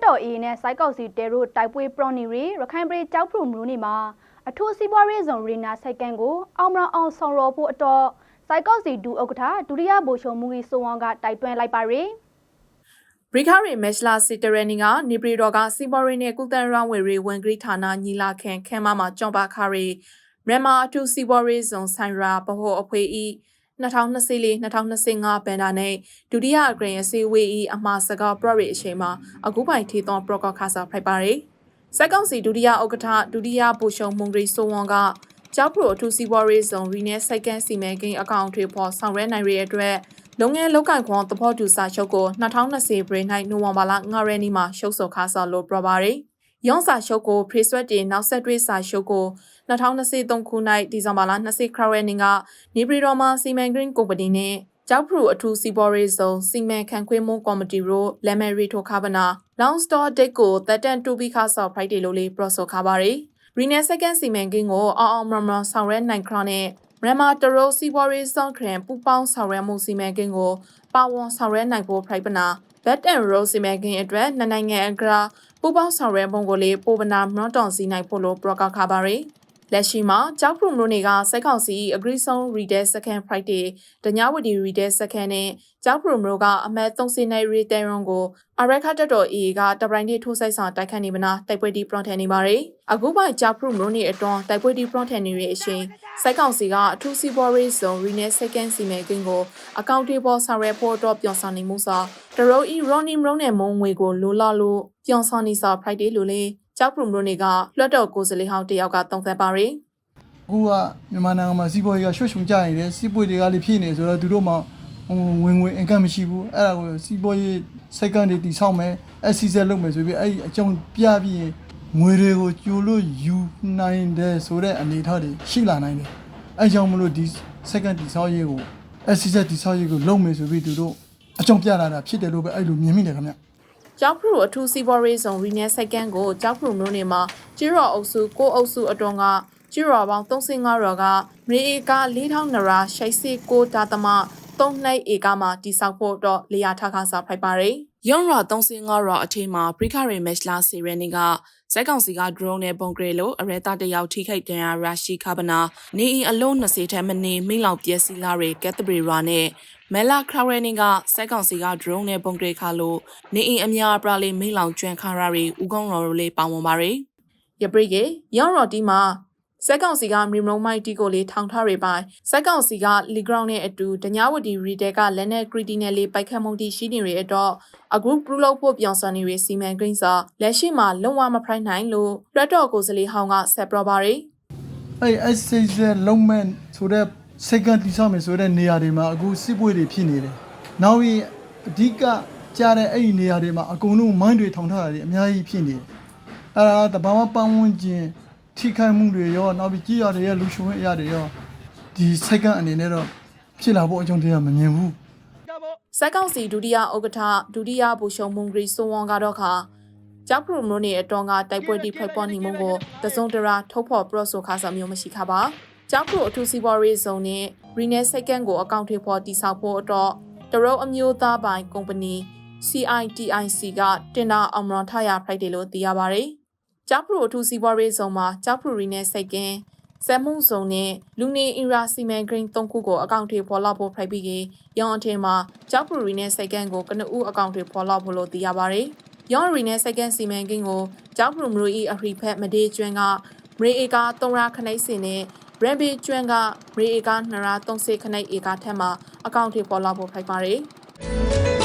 တက်တော်အေးနဲ့စိုက်ကောက်စီတဲတို့တိုက်ပွဲပရော်နီရီရခိုင်ပြည်ကြောက်ဖရူမလို့နေမှာအထူးစီးပွားရေးဇုံရီနာစိုက်ကန်ကိုအောင်မရအောင်ဆောင်ရောဖို့အတော့စိုက်ကောက်စီဒူဥက္ကဋ္ဌဒုတိယဗိုလ်ချုပ်မူကြီးစိုးဝမ်းကတိုက်တွန်းလိုက်ပါရယ်ဘရီခါရီမက်ချလာစီတရနီကနေပရီတော်ကစီဘော်ရီနဲ့ကုသန်ရန်ဝေရီဝန်ဂရိဌာနညီလာခံခမ်းမမှာကြောင်ပါခါရီမြန်မာအထူးစီဘော်ရီဇုံဆိုင်ရာဗဟိုအဖွေဤ 2024-2025ဘန်ဒါနဲ့ဒုတိယအဂရန်ရစီဝေဤအမှားစကားပရရီအချိန်မှာအခုပိုင်ထီသွန်ပရော့ကခါစာဖိုက်ပါရီစက်ကောင်စီဒုတိယဥက္ကဋ္ဌဒုတိယဗိုလ်ချုပ်မုံဂရီဆိုဝွန်ကကျောက်ပရိုအထူးစီဘော်ရီဇုံရီနဲ့စိုက်ကန်စီမံကိန်းအကောင့်တွေပေါ်ဆောင်ရွက်နိုင်ရတဲ့အတွက်လုပ်ငန်းလုပ်ကိုင်ခွန်သဘောတူစာချုပ်ကို2020ပြည်၌နိုဝင်ဘာလ9ရက်နေ့မှာရှုပ်ဆိုခါဆော်လို့ပြောပါရယ်။ ရုံးစာချုပ်ကို pre-sweat တင်နောက်ဆက်တွဲစာချုပ်ကို2023ခုနှစ်ဒီဇင်ဘာလ20ရက်နေ့ကနေပြည်တော်မှာစီမံကိန်းကုမ္ပဏီနဲ့ကျောက်ဖရူအထူးစီဘော်ရေးဇုံစီမံခန့်ခွဲမှုကော်မတီတို့လက်မဲရီထိုခါဗနာ long store date ကိုတက်တန်တူဘီခါဆော့ Friday လို့လေးပရော့ဆိုခါပါရယ်။ Renal second စီမံကိန်းကိုအောင်အောင်မမဆောင်ရဲနိုင်ခရနဲ့မြန်မာတရိုစီဘော်ရီစောင့်ခရန်ပူပေါင်းဆောင်ရွက်မှုစီမံကိန်းကိုပါဝန်ဆောင်ရွက်နိုင်ဖို့ဖိုက်ပနာ Bed and Road စီမံကိန်းအတွက်နှစ်နိုင်ငံအကရာပူပေါင်းဆောင်ရွက်ပုံကိုလေးပိုပနာမွန်တွန်စီနိုင်ဖို့လို့ပရော့ကခါပါရီ လက်ရှိမှာကြောက်ဖရုံတို့နေကစိုက်ခေါင်စီအဂရိဆုံး Reader Second Friday တညဝတီ Reader Second နဲ့ကြောက်ဖရုံတို့ကအမတ်30နိုင် Reader Run ကိုအရက်ခတ်တော် AA ကတပိုင်းတိထိုးဆိုင်ဆောင်တိုက်ခတ်နေမနာတိုက်ပွဲတီပရွန်ထန်နေပါရီအခုပိုင်ကြောက်ဖရုံတို့နေအတွန်းတိုက်ပွဲတီပရွန်ထန်နေရဲ့အရှင်စိုက်ကောင်စီကအထူးစီဘော်ရေးဇုံ Renal Second စီမံကိန်းကိုအကောင့်တေပေါ်ဆောင်ရွက်ဖို့တော့ပြောင်းဆောင်နေမှုစာတရိုအီရော်နီမရုံနဲ့မုံငွေကိုလိုလာလို့ပြောင်းဆောင်နေစာ Friday လို့လေ ကြောက်ဖရုံတို့နေကလွှတ်တော်ကိုယ်စားလှယ်ဟောင်းတယောက်ကတုံ့သက်ပါရီအခုကမြန်မာနိုင်ငံမှာစီးပွားရေးကရွှတ်ချုံကြနေတယ်စီးပွားတွေကလည်းဖြစ်နေဆိုတော့သူတို့မှဟိုဝင်ငွေအင်ကမ်မရှိဘူးအဲ့ဒါကိုစီးပွားရေးစိတ်ကနေတိဆောက်မယ်အစီအဆက်လုပ်မယ်ဆိုပြီးအဲ့ဒီအကြောင်းပြပြီးရင်ငွေတွေကိုကျိုးလို့ယူနိုင်တယ်ဆိုတဲ့အနေအထားတွေရှိလာနိုင်တယ်အဲ့ကြောင့်မလို့ဒီစက္ကန့်တိဆောက်ရေးကိုအစီအဆက်တိဆောက်ရေးကိုလုပ်မယ်ဆိုပြီးသူတို့အကြောင်းပြလာတာဖြစ်တယ်လို့ပဲအဲ့လိုမြင်မိတယ်ခင်ဗျ ကျောက်ဖရူအထူးစီးပွားရေးဆောင်ရီနယ်စိုက်ကန်ကိုကျောက်ဖရူမြို့နယ်မှာကျီရော်အုပ်စုကိုအုပ်စုအတွန်းကကျီရော်ပေါင်း35ရော်ကမြေဧက4200ရာရှိတ်စီကိုဒါသမ3နှိုက်ဧကမှာတိစောက်ဖို့တော့လေယာထခါစာဖိုက်ပါရယ် ရုံးရော်35ရော်အထိမှာပရိခရီမက်လာစီရနီကဇက်ကောင်စီက drone နဲ့ပုံကလေးလိုအရဲတာတယောက်ထိခိုက်ဒဏ်ရာရရှိခပနာနေအီအလုံး20ထက်မနေမိလောင်ပျက်စီးလာတဲ့ကက်သဘရီရာနဲ့မဲလာခရရနီကစက်ကောင်စီက drone နဲ့ပုံကလေးခါလို့နေအီအများပရာလေးမိလောင်ကျွမ်းခါရရီဦးကောင်းရော်လေးပါဝင်ပါရယ်ရပရိကေရောင်ရော်တီမှာ စက်ကောင်စီကမီမုံမိုက်တီကိုလေးထောင်ထားရပိုင်စက်ကောင်စီကလီဂရောင်းနဲ့အတူဒညာဝတီရီတဲကလက်နဲ့ကရီတီနဲ့လေးပိုက်ခတ်မှုတီရှိနေရတော့အဂရုပရူလို့ဖို့ပြောင်းစံနေရစီမံကိန်းစာလက်ရှိမှာလုံးဝမဖိုင်နိုင်လို့ရက်တော်ကိုစလီဟောင်းကဆက်ပရပါရီအဲ့အစီအဆက်လုံးမဲ့ဆိုတဲ့စက္ကန့်တိဆောက်မယ်ဆိုတဲ့နေရာတွေမှာအခုစစ်ပွဲတွေဖြစ်နေတယ်နောက်ပြီးအဓိကကြားတဲ့အဲ့ဒီနေရာတွေမှာအကုန်လုံးမိုင်းတွေထောင်ထားတာတွေအများကြီးဖြစ်နေတယ်အဲ့ဒါတဘာဝပတ်ဝန်းကျင် ထိခိုက်မှုတွေရောနောက်ပြီးကြည်ရတွေရဲ့လူရှင်အရာတွေရောဒီစက္ကန့်အနေနဲ့တော့ဖြစ်လာဖို့အကြောင်းတရားမမြင်ဘူးစက်ကောင်စီဒုတိယဥက္ကဋ္ဌဒုတိယဗိုလ်ချုပ်မုံဂရီဆိုဝွန်ကတော့ခါကျောက်ပရိုမိုနေအတွန်းကတိုက်ပွဲတိဖိုက်ပေါ်နေမှုကိုတစုံတရာထုတ်ဖော်ပရော့ဆိုခါစာမျိုးမရှိခါပါကျောက်ပရိုအထူးစီဘော်ရေးဇုံနဲ့ရီနယ်စိတ်ကန်ကိုအကောင့်ထွေဖော်တိဆောက်ဖို့အတွက်တရုတ်အမျိုးသားပိုင်ကုမ္ပဏီ CITIC ကတင်တာအောင်မွန်ထရဖိုက်တယ်လို့သိရပါတယ် ကျောက်ပရိုအထူးစီဘော်ရေးဇုံမှာကျောက်ပရိုရီနယ်စိတ်ကန်စက်မှုစုံနဲ့လူနေအင်ရာစီမံကိန်း၃ခုကိုအကောင့်တွေဖော်လောက်ဖို့ဖိုက်ပြီးကရောင်းအထင်းမှာကျောက်ပူရီနဲ့စိတ်ကန်းကိုကနဦးအကောင့်တွေဖော်လောက်ဖို့လို့သိရပါတယ်။ရောင်းရီနဲ့စိတ်ကန်းစီမံကိန်းကိုကျောက်ပူမရူဤအဟရိဖက်မဒေးကျွန်းကမရေဧက3ရာခနိုက်စင်နဲ့ရန်ဘီကျွန်းကမရေဧက2ရာ30ခနိုက်ဧကထက်မှာအကောင့်တွေဖော်လောက်ဖို့ဖိုက်ပါတယ်။